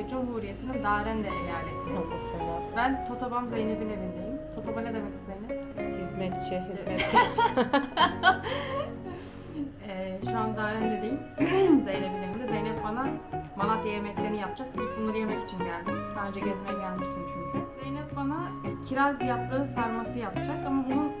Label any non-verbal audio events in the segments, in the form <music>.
Malatya Cumhuriyeti'nin Darende eyaleti. Ben Totobam Zeynep'in evindeyim. Totoba ne demekti Zeynep? Hizmetçi, hizmetçi. <laughs> Ee, şu an Darende'deyim. <clears throat> Zeynep'in evinde. Zeynep bana Malatya yemeklerini yapacağız. Sırf bunları yemek için geldim. Daha önce gezmeye gelmiştim çünkü. Zeynep bana kiraz yaprağı sarması yapacak ama bunun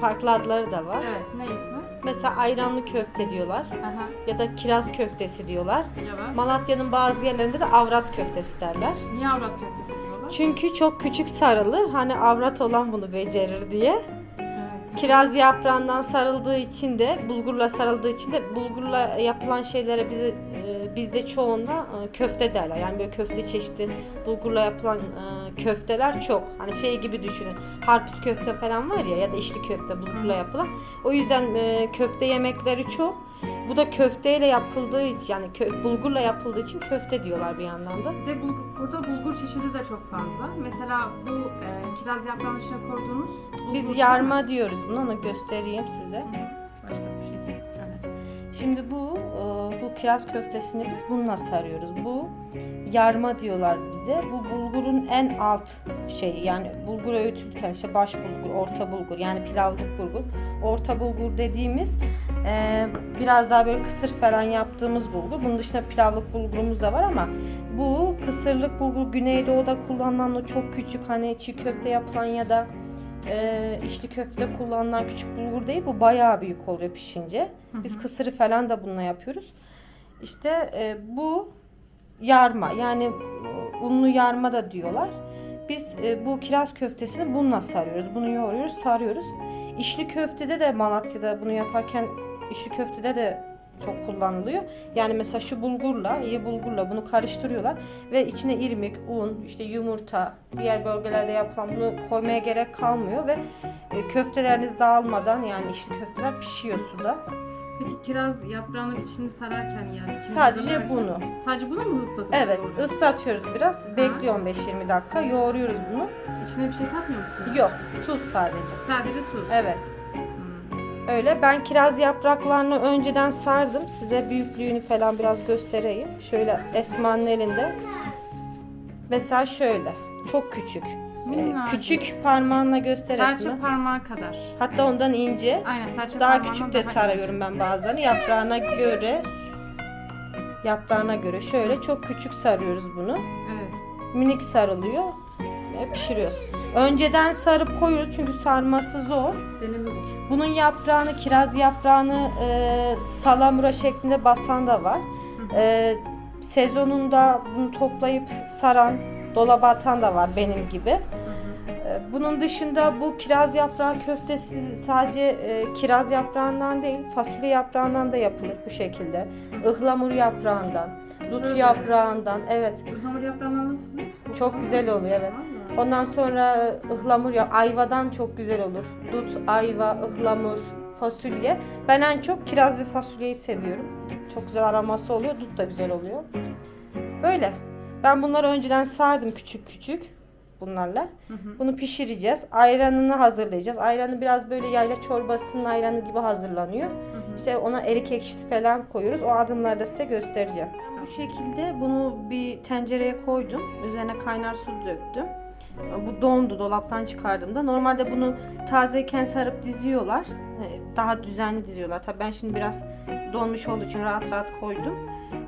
Farklı adları da var. evet ne ismi? Mesela ayranlı köfte diyorlar Aha. ya da kiraz köftesi diyorlar. Ben. Malatya'nın bazı yerlerinde de avrat köftesi derler. Niye avrat köftesi diyorlar? Çünkü çok küçük sarılır. Hani avrat olan bunu becerir diye. Kiraz yaprağından sarıldığı için de, bulgurla sarıldığı için de bulgurla yapılan şeylere bize e, bizde çoğunda e, köfte derler. Yani böyle köfte çeşidi bulgurla yapılan e, köfteler çok. Hani şey gibi düşünün. Harput köfte falan var ya ya da içli köfte bulgurla yapılan. O yüzden köfte yemekleri çok. Bu da köfteyle yapıldığı için yani kö- bulgurla yapıldığı için köfte diyorlar bir yandan da. Bir de bulgur, burada bulgur çeşidi de çok fazla. Mesela bu e, kiraz yaprağının içine koyduğunuz bulgur Biz yarma diyoruz bunu. Onu göstereyim size. Başka bir şey değil. Evet. Şimdi bu bu kiraz köftesini biz bununla sarıyoruz. Bu yarma diyorlar bize. Bu bulgurun en alt şeyi yani bulgur öğütülürken işte baş bulgur, orta bulgur yani pilavlık bulgur. Orta bulgur dediğimiz e, biraz daha böyle kısır falan yaptığımız bulgur. Bunun dışında pilavlık bulgurumuz da var ama bu kısırlık bulgur Güneydoğu'da kullanılan o çok küçük hani çiğ köfte yapılan ya da e, içli köftede kullanılan küçük bulgur değil. Bu bayağı büyük oluyor pişince. Biz kısırı falan da bununla yapıyoruz. İşte e, bu yarma yani unlu yarma da diyorlar. Biz e, bu kiraz köftesini bununla sarıyoruz. Bunu yoğuruyoruz, sarıyoruz. İçli köftede de Malatya'da bunu yaparken içli köftede de çok kullanılıyor. Yani mesela şu bulgurla, iyi bulgurla bunu karıştırıyorlar ve içine irmik, un, işte yumurta, diğer bölgelerde yapılan bunu koymaya gerek kalmıyor ve e, köfteleriniz dağılmadan yani içli köfteler pişiyor suda. Peki kiraz yaprağının içini sararken yani Sadece hazırlarken- bunu. Sadece bunu mu ıslatıp Evet, yoğuruyorsun? ıslatıyoruz biraz. Bekliyor 15-20 dakika. Yoğuruyoruz bunu. İçine bir şey katmıyor musun? Yok, tuz sadece. Sadece tuz. Evet. Öyle. Ben kiraz yapraklarını önceden sardım. Size büyüklüğünü falan biraz göstereyim. Şöyle Esma'nın elinde. Mesela şöyle. Çok küçük. Ee, Minnacık. küçük parmağınla göster Serçe Esma. parmağı kadar. Hatta ondan ince. Aynen serçe Daha parmağından küçük de daha sarıyorum ben bazılarını. Yaprağına göre yaprağına göre şöyle çok küçük sarıyoruz bunu. Evet. minik sarılıyor ve pişiriyoruz. Önceden sarıp koyuyoruz çünkü sarması zor. Denemedik. Bunun yaprağını, kiraz yaprağını e, salamura şeklinde basan da var. E, sezonunda bunu toplayıp saran, dolaba atan da var benim gibi. E, bunun dışında bu kiraz yaprağı köftesi sadece e, kiraz yaprağından değil, fasulye yaprağından da yapılır bu şekilde. Ihlamur yaprağından, dut yaprağından, evet. Hamur yaprağından nasıl? Çok güzel oluyor evet. Ondan sonra ıhlamur ya ayvadan çok güzel olur. Dut, ayva, ıhlamur, fasulye. Ben en çok kiraz ve fasulyeyi seviyorum. Çok güzel aroması oluyor. Dut da güzel oluyor. Böyle. Ben bunları önceden sardım küçük küçük bunlarla. Hı hı. Bunu pişireceğiz. Ayranını hazırlayacağız. Ayranı biraz böyle yayla çorbasının ayranı gibi hazırlanıyor. Hı hı. İşte ona erik ekşisi falan koyuyoruz. O adımları da size göstereceğim. Bu şekilde bunu bir tencereye koydum. Üzerine kaynar su döktüm. Bu dondu dolaptan çıkardığımda. Normalde bunu tazeyken sarıp diziyorlar. Ee, Daha düzenli diziyorlar. Tabii ben şimdi biraz donmuş olduğu için rahat rahat koydum.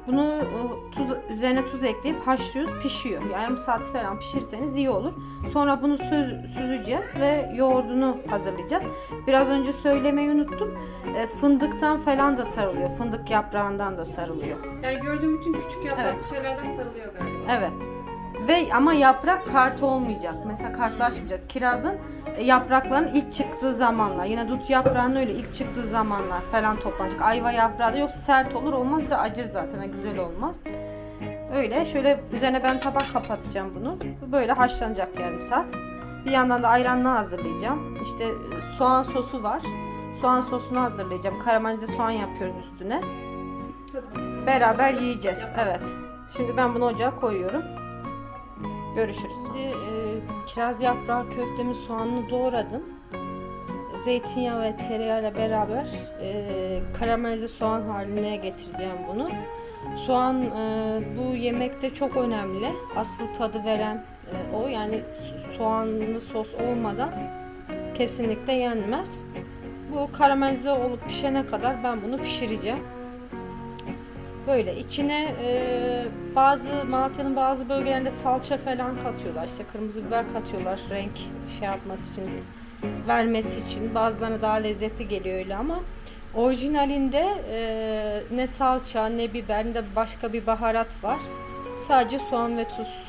Bunu e, tuz üzerine tuz ekleyip haşlıyoruz, pişiyor. Yarım saat falan pişirseniz iyi olur. Sonra bunu süz- süzeceğiz ve yoğurdunu hazırlayacağız. Biraz önce söylemeyi unuttum. E, fındıktan falan da sarılıyor. Fındık yaprağından da sarılıyor. Yani gördüğüm bütün küçük yaprak Evet. şeylerden sarılıyor galiba. Evet. Ve ama yaprak kart olmayacak. Mesela kartlaşmayacak. Kirazın e, yaprakların ilk çıktığı zamanlar. Yine dut yaprağının öyle ilk çıktığı zamanlar falan toplanacak. Ayva yaprağı da yoksa sert olur olmaz de acır zaten güzel olmaz. Öyle şöyle üzerine ben tabak kapatacağım bunu. Bu Böyle haşlanacak yarım saat. Bir yandan da ayranını hazırlayacağım. İşte e, soğan sosu var. Soğan sosunu hazırlayacağım. Karamelize soğan yapıyoruz üstüne. Beraber yiyeceğiz. Evet. Şimdi ben bunu ocağa koyuyorum. Görüşürüz. Şimdi e, kiraz yaprağı köftemi soğanını doğradım. Zeytinyağı ve tereyağıyla beraber e, karamelize soğan haline getireceğim bunu. Soğan e, bu yemekte çok önemli. Asıl tadı veren e, o. Yani so- soğanlı sos olmadan kesinlikle yenmez. Bu karamelize olup pişene kadar ben bunu pişireceğim. Böyle içine e, bazı Malatya'nın bazı bölgelerinde salça falan katıyorlar. İşte kırmızı biber katıyorlar renk şey yapması için, vermesi için. Bazılarına daha lezzetli geliyor öyle ama orijinalinde e, ne salça ne biber ne de başka bir baharat var. Sadece soğan ve tuz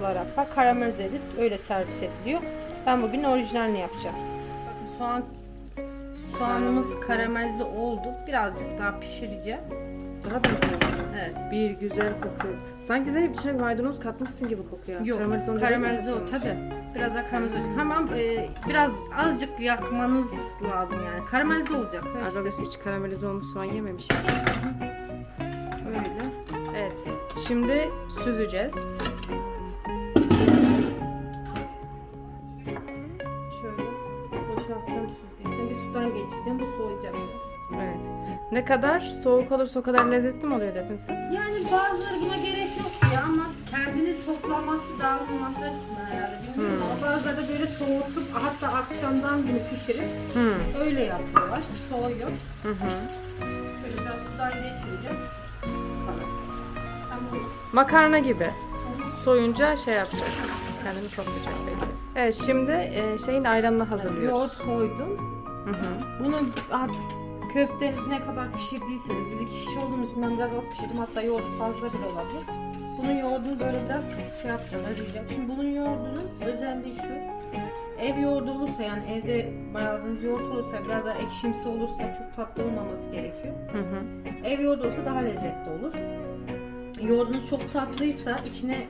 olarak var. Karamelize edip öyle servis ediliyor. Ben bugün orijinalini yapacağım. Soğan soğanımız karamelize oldu. Birazcık daha pişireceğim. Daha da kokuyor? Evet. Bir güzel kokuyor. Sanki Zeynep içine maydanoz katmışsın gibi kokuyor. Yok, Karamelize olunca karamelize o tabi. Biraz daha karamelize olacak. Hemen e, biraz azıcık yakmanız lazım yani. Karamelize olacak. mi? İşte Agabesi hiç karamelize olmuş soğan yememiş. öyle. Evet. Şimdi süzeceğiz. Ne kadar soğuk olursa o kadar lezzetli mi oluyor dedin sen? Yani bazıları buna gerek yok ya ama kendini toplaması, dağılmaması açısından herhalde bilmiyorum Hmm. ama bazıları da böyle soğutup hatta akşamdan günü pişirip Hı. öyle yapıyorlar. Soğuyor. Hı hı. Şöyle biraz sudan geçireceğim. Tamam. Makarna gibi. Soyunca şey yapacak. Kendini toplayacak belki. Evet şimdi e, şeyin ayranını hazırlıyoruz. Yoğurt koydum. Hı hı. Bunu artık köfteniz ne kadar pişirdiyseniz, biz iki kişi olduğumuz için ben biraz az pişirdim. Hatta yoğurt fazla bile olabilir. Bunun yoğurdunu böyle biraz şey yapacağım, özleyeceğim. Şimdi bunun yoğurdunun özelliği şu. Ev yoğurdu olursa yani evde mayaladığınız yoğurt olursa biraz daha ekşimsi olursa çok tatlı olmaması gerekiyor. Hı hı. Ev yoğurdu olsa daha lezzetli olur. Yoğurdunuz çok tatlıysa içine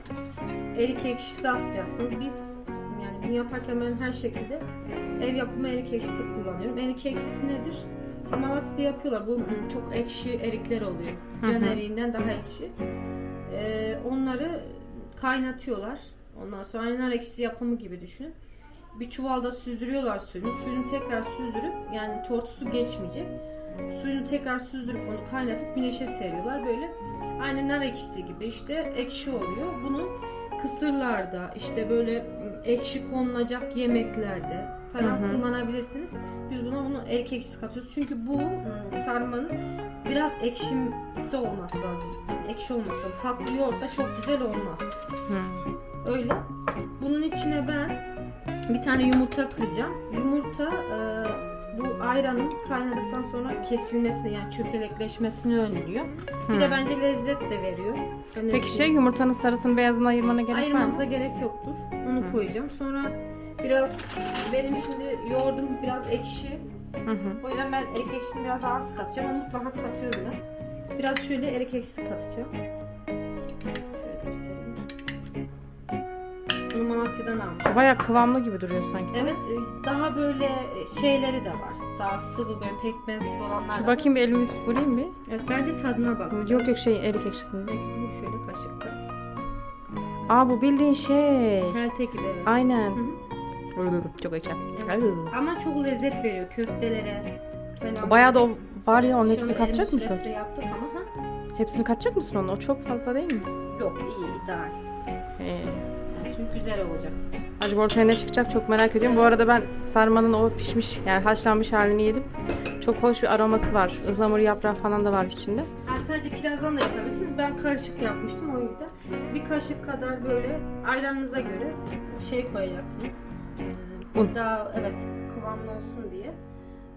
erik ekşisi atacaksınız. Biz yani bunu yaparken ben her şekilde ev yapımı erik ekşisi kullanıyorum. Erik ekşisi nedir? Malatya'da yapıyorlar. Bu çok ekşi erikler oluyor. Can eriğinden daha ekşi. Ee, onları kaynatıyorlar. Ondan sonra nar ekşisi yapımı gibi düşünün. Bir çuvalda süzdürüyorlar suyunu. Suyunu tekrar süzdürüp yani tortusu geçmeyecek. Suyunu tekrar süzdürüp onu kaynatıp güneşe seriyorlar. Böyle aynı nar ekşisi gibi işte ekşi oluyor. Bunu kısırlarda işte böyle ekşi konulacak yemeklerde falan Hı hı. kullanabilirsiniz. Biz buna bunu erik ekşisi katıyoruz. Çünkü bu sarmanın biraz ekşimsi olması lazım. Ekşi olmasın. Tatlı yoğurtla çok güzel olmaz. Hı. Öyle. Bunun içine ben bir tane yumurta kıracağım. Yumurta e, bu ayranın kaynadıktan sonra kesilmesini yani çökelekleşmesini önlüyor. Bir de bence lezzet de veriyor. Öyle Peki şey yumurtanın sarısını beyazını ayırmana gerek var mı? Ayırmamıza gerek yoktur. Onu Hı. koyacağım. Sonra biraz benim şimdi yoğurdum biraz ekşi. Hı hı. O yüzden ben erik ekşisini biraz daha az katacağım ama mutlaka katıyorum ben. Biraz şöyle erik ekşisi katacağım. Bunu Malatya'dan almışım. Bayağı kıvamlı gibi duruyor sanki. Evet e, daha böyle şeyleri de var. Daha sıvı böyle pekmez gibi olanlar Şu da bakayım bir elimi vurayım bir. Evet bence tadına bak. Yok yok şey erik ekşisini. Belki vur şöyle kaşıkla. Aa bu bildiğin şey. Helte gibi evet. Aynen. Hı Çok ekşi. Evet. Ama çok lezzet veriyor köftelere. falan. Bayağı da o var ya onun hepsini katacak elimiz mısın? süre süre yaptık ama ha? Hepsini katacak mısın onu? O çok fazla değil mi? Yok iyi ideal. Ee, Çünkü güzel olacak. acaba ortaya ne çıkacak çok merak ediyorum. Bu arada ben sarmanın o pişmiş yani haşlanmış halini yedim. Çok hoş bir aroması var. Ihlamur yaprağı falan da var içinde. Yani sadece kirazdan da yapabilirsiniz. Ben karışık yapmıştım o yüzden. Bir kaşık kadar böyle ayranınıza göre şey koyacaksınız. Ee, Un. Daha evet kıvamlı olsun diye.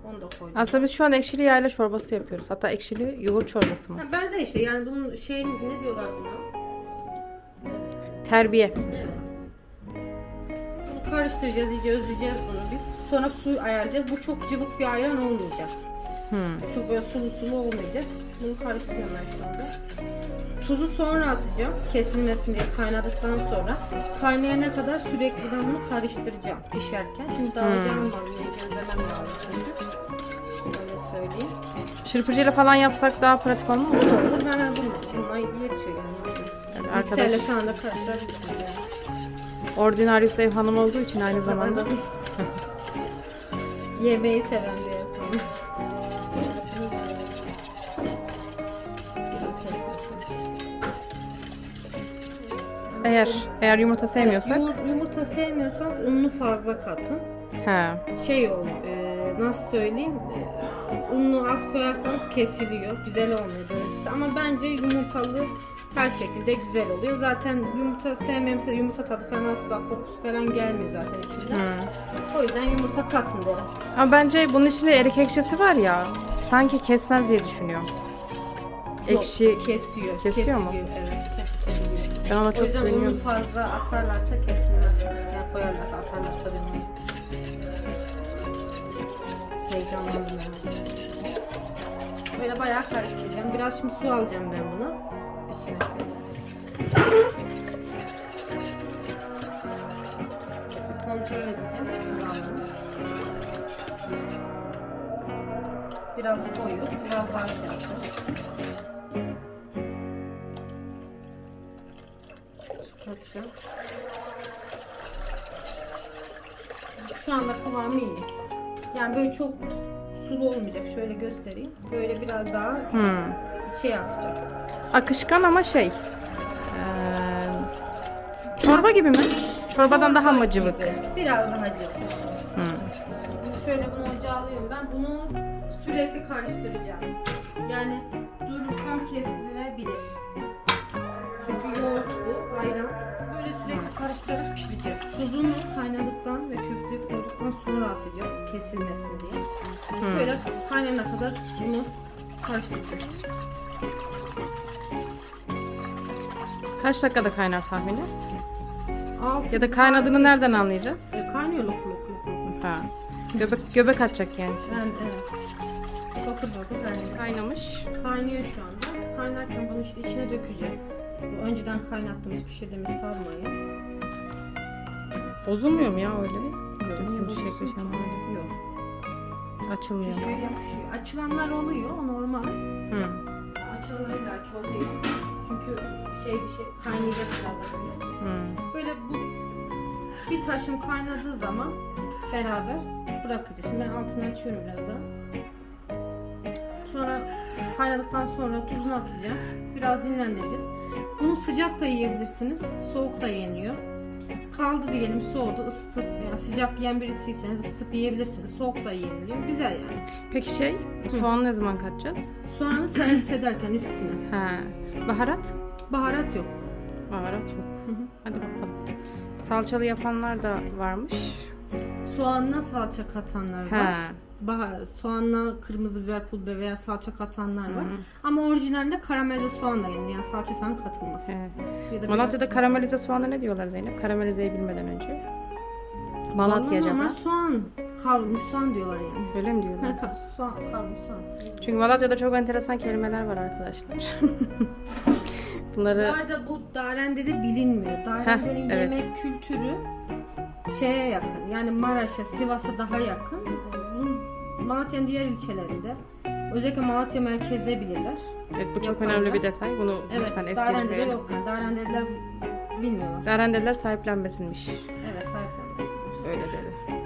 Onu da koydum. Aslında biz şu an ekşili yayla çorbası yapıyoruz. Hatta ekşili yoğurt çorbası mı? Ha, benzer işte yani bunun şey ne diyorlar buna? Terbiye. Evet. Bunu karıştıracağız, iyice özleyeceğiz bunu biz. Sonra suyu ayarlayacağız. Bu çok cıvık bir ayran olmayacak. Hmm. Çok böyle sulu sulu olmayacak. Bunu karıştırıyorum ben şu anda. Tuzu sonra atacağım. Kesilmesin diye kaynadıktan sonra. Kaynayana kadar sürekli ben bunu karıştıracağım pişerken. Şimdi dağılacağım var. Yine gözlemem lazım çünkü. Öyle söyleyeyim. Çırpıcıyla falan yapsak daha pratik olmaz mı? Olur ben hazırım. Bunlar yetiyor yani. Mikserle arkadaş şu anda karıştırabilirsiniz yani. Ordinarius ev hanım olduğu için aynı zamanda. <laughs> Yemeği seven Eğer eğer yumurta sevmiyorsak. Yumur- yumurta sevmiyorsan unlu fazla katın. He. Şey ol, e, nasıl söyleyeyim, e, unlu az koyarsanız kesiliyor, güzel olmuyor görüntüsü. Ama bence yumurtalı her şekilde güzel oluyor. Zaten yumurta sevmemişse yumurta tadı falan asla kokusu falan gelmiyor zaten içinden. O yüzden yumurta katın derim. Ama bence bunun içinde erik ekşisi var ya. Sanki kesmez diye düşünüyorum. Ekşi. Yok, kesiyor. Kesiyor mu? Evet. Ben ona O çok yüzden unu güveniyorum. fazla atarlarsa kesilmez. Yani koyarlarsa atarlarsa bilmiyorum. Heyecanlandım yani. Böyle bayağı karıştıracağım. Biraz şimdi su alacağım ben bunu. İçine şöyle. Kontrol edeceğim. Biraz koyu, biraz daha sıcak. Katacağım. Şu anda kıvamı iyi. Yani böyle çok sulu olmayacak. Şöyle göstereyim. Böyle biraz daha Hmm. şey yapacak. Akışkan ama şey. eee, çorba gibi mi? Çorbadan daha mı cıvık? Gibi. Biraz daha cıvık. Hmm. Şöyle bunu ocağa alıyorum. Ben bunu sürekli karıştıracağım. Yani durursam kesilebilir. Çünkü yoğurt bu, ayran. Böyle sürekli karıştırıp pişireceğiz. Tuzunu kaynadıktan ve köfteyi koyduktan sonra atacağız kesilmesin diye. Böyle kaynana kadar bunu karıştıracağız. Kaç dakikada kaynar tahmini? Altı Ya da kaynadığını nereden anlayacağız? E, Kaynıyor lok lok lok lok. Ha. Göbek göbek atacak yani. Ben evet. Bakır bakır kaynıyor. Kaynamış. Kaynıyor şu anda. Kaynarken bunu işte içine dökeceğiz. Bu önceden kaynattığımız pişirdiğimiz sarmayı. Bozulmuyor mu ya öyle? Yok, şekli ki? şamali? Yok. Açılmıyor. Şişiyor yapışıyor. Açılanlar oluyor o normal. Hı. Açılanlar illaki oluyor. Çünkü şey bir şey kaynayacak biraz da böyle. Hı. Böyle bu bir taşım kaynadığı zaman beraber bırakacağız. Şimdi ben altını açıyorum biraz daha. Sonra kaynadıktan sonra tuzunu atacağım. Biraz dinlendireceğiz. Bunu sıcak da yiyebilirsiniz. Soğuk da yeniyor. Kaldı diyelim soğudu ısıtıp yani sıcak yiyen birisiyseniz ısıtıp yiyebilirsiniz. Soğuk da yeniliyor. Güzel yani. Peki şey, soğanı ne zaman katacağız? Soğanı servis ederken üstüne. Ha. Baharat? Baharat yok. Baharat yok. Hı hı. Hadi bakalım. Salçalı yapanlar da varmış. Soğanla salça katanlar var. Ha. Bahar, soğanla kırmızı biber, pul biber veya salça katanlar var. Hı. Ama orijinalde karamelize soğanla yenir. Yani salça falan katılmaz. Evet. Ya da Malatya'da karamelize soğana ne diyorlar Zeynep? Karamelizeyi bilmeden önce. Malatya'da. Ama soğan, kavrulmuş soğan diyorlar yani. Öyle mi diyorlar? Ha, soğan, kavrulmuş soğan. Çünkü Malatya'da çok enteresan kelimeler var arkadaşlar. <laughs> Bunları Bu arada bu Darende'de bilinmiyor. Darende'nin evet. yemek kültürü şeye yakın. Yani Maraş'a, Sivas'a daha yakın. Malatya'nın diğer ilçelerinde özellikle Malatya merkezde bilirler. evet bu çok yaparlar. önemli bir detay. Bunu Evet, lütfen es geçmeyelim. yok. Yani Darende'liler bilmiyorlar. Darendeliler sahiplenmesinmiş. Evet, sahiplenmesinler. Öyle dedi.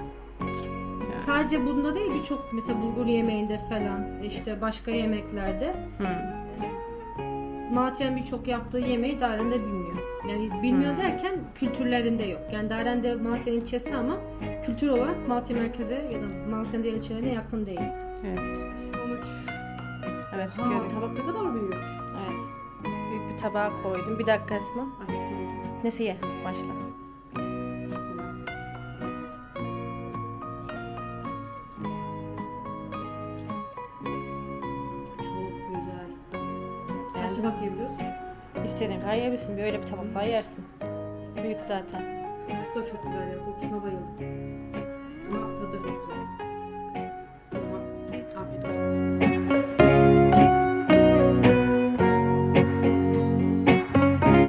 Sadece bunda değil birçok mesela bulgur yemeğinde falan işte başka yemeklerde Hı. Malatya'nın birçok yaptığı yemeği Daren'de bilmiyor. Yani bilmiyor Hmm. derken kültürlerinde yok. Yani Daren'de Malatya ilçesi ama kültür olarak Malatya merkeze ya da Malatya'nın diğer ilçelerine yakın değil. Evet. Sonuç. Evet. Aa, görüyorum. tabak ne kadar büyük. Evet. Büyük bir tabağa koydum. Bir dakika Esma. Nesi ye? Başla. Kaçırmak yiyebiliyorsun. İstediğin kadar yiyebilirsin. Böyle bir tabak daha yersin. Büyük zaten. Kokusu da çok güzel ya. Kokusuna bayıldım. Ama tadı da çok güzel.